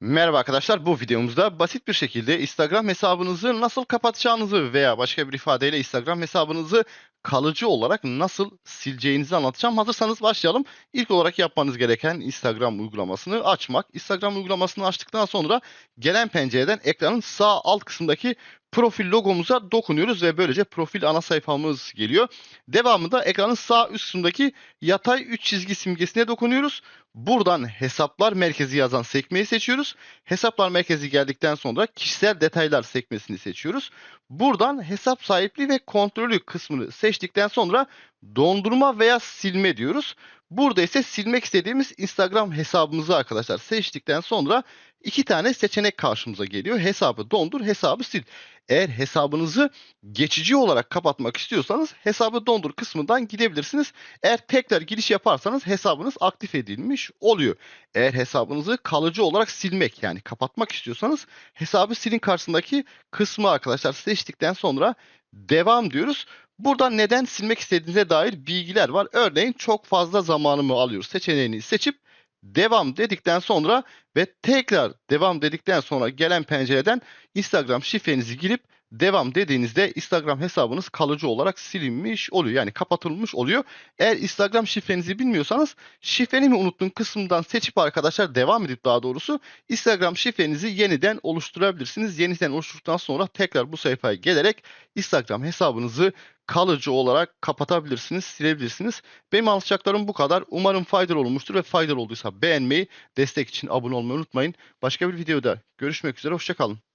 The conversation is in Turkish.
Merhaba arkadaşlar. Bu videomuzda basit bir şekilde Instagram hesabınızı nasıl kapatacağınızı veya başka bir ifadeyle Instagram hesabınızı kalıcı olarak nasıl sileceğinizi anlatacağım. Hazırsanız başlayalım. İlk olarak yapmanız gereken Instagram uygulamasını açmak. Instagram uygulamasını açtıktan sonra gelen pencereden ekranın sağ alt kısmındaki profil logomuza dokunuyoruz ve böylece profil ana sayfamız geliyor. Devamında ekranın sağ üst kısmındaki yatay 3 çizgi simgesine dokunuyoruz. Buradan hesaplar merkezi yazan sekmeyi seçiyoruz. Hesaplar merkezi geldikten sonra kişisel detaylar sekmesini seçiyoruz. Buradan hesap sahipliği ve kontrolü kısmını seçtikten sonra dondurma veya silme diyoruz. Burada ise silmek istediğimiz Instagram hesabımızı arkadaşlar seçtikten sonra iki tane seçenek karşımıza geliyor. Hesabı dondur, hesabı sil. Eğer hesabınızı geçici olarak kapatmak istiyorsanız hesabı dondur kısmından gidebilirsiniz. Eğer tekrar giriş yaparsanız hesabınız aktif edilmiş oluyor. Eğer hesabınızı kalıcı olarak silmek yani kapatmak istiyorsanız hesabı silin karşısındaki kısmı arkadaşlar seçtikten sonra devam diyoruz. Burada neden silmek istediğinize dair bilgiler var. Örneğin çok fazla zamanımı alıyor seçeneğini seçip devam dedikten sonra ve tekrar devam dedikten sonra gelen pencereden Instagram şifrenizi girip devam dediğinizde Instagram hesabınız kalıcı olarak silinmiş oluyor. Yani kapatılmış oluyor. Eğer Instagram şifrenizi bilmiyorsanız şifreni mi unuttun kısmından seçip arkadaşlar devam edip daha doğrusu Instagram şifrenizi yeniden oluşturabilirsiniz. Yeniden oluşturduktan sonra tekrar bu sayfaya gelerek Instagram hesabınızı kalıcı olarak kapatabilirsiniz, silebilirsiniz. Benim anlatacaklarım bu kadar. Umarım faydalı olmuştur ve faydalı olduysa beğenmeyi, destek için abone olmayı unutmayın. Başka bir videoda görüşmek üzere, hoşçakalın.